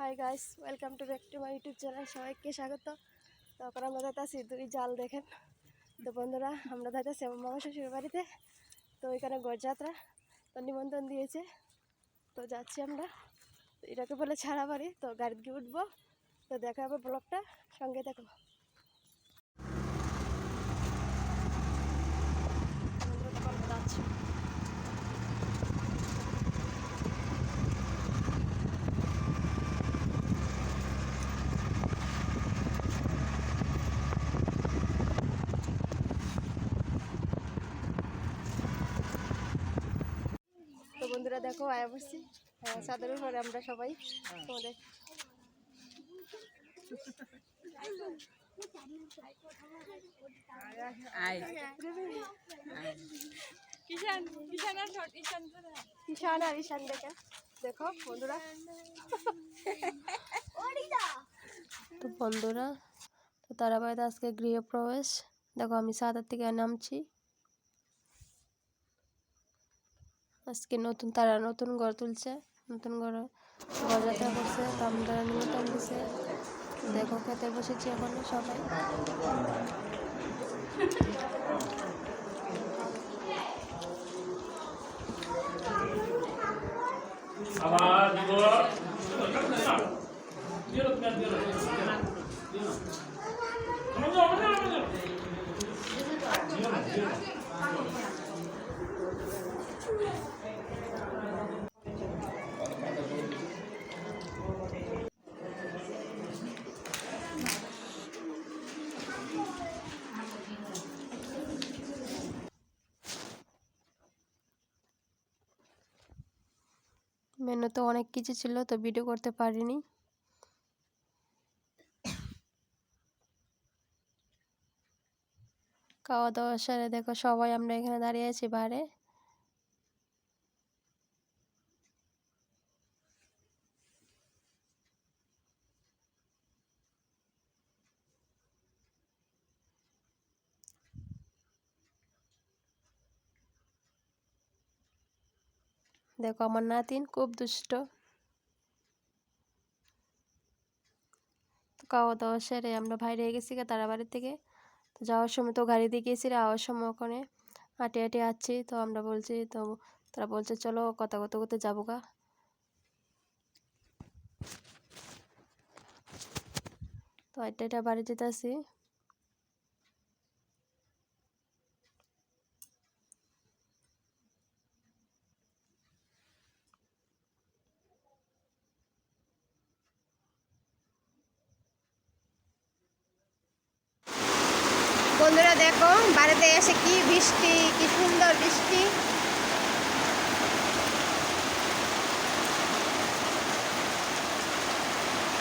Hi guys welcome to back to my YouTube channel সবাইকে স্বাগত। তারপর আমরা যাইতেছি দুই জাল দেখেন। তো বন্ধুরা, আমরা যাইতেছি আমার মামা শ্বশুর বাড়িতে। তো ওইখানে গড়যাত্রা, তো নিমন্ত্রণ দিয়েছে। তো যাচ্ছি আমরা। এটাকে বলে ছাড়া বাড়ি তো গাড়িতে উঠবো। তো দেখা হবে ব্লগটা। সঙ্গে দেখো দেখো আয়া বসছি হ্যাঁ চাদরের উপরে আমরা সবাই। তোমাদের ঈশান আর ঈশান দেখেন দেখো। বন্ধুরা। তো বন্ধুরা তো তারা বাড়িতে আজকে গৃহপ্রবেশ। দেখো আমি সাদার থেকে নামছি। আজকে নতুন, তারা নতুন ঘর তুলছে, নতুন ঘর ঘরযাত্রা করছে আমরা নিমন্ত্রণ দিছে। দেখো খেতে বসেছি এখন সবাই। আবার দিব মেনুতে অনেক কিছু ছিল, তো ভিডিও করতে পারিনি। খাওয়া দাওয়া সেরে দেখো সবাই আমরা এখানে দাঁড়িয়ে আছি বাইরে দেখো, আমার নাতিন খুব দুষ্ট। খাওয়া দাওয়া সেরে আমরা বাইরে গেছি তারা বাড়ি থেকে তো যাওয়ার সময় তো গাড়ি দিয়ে গেছি আওয়ার সময় ওখানে হাঁটে হাঁটে আসছি। তো আমরা বলছি, তো তারা বলছে, চলো কথা কথা করতে যাব গা। তো এটা এটা বাড়ি যেতে আসি। বন্ধুরা দেখো, বাড়িতে এসে কি বৃষ্টি, কি সুন্দর বৃষ্টি।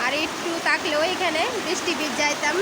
আর একটু থাকলে ওইখানে বৃষ্টি বীজ যাইতাম।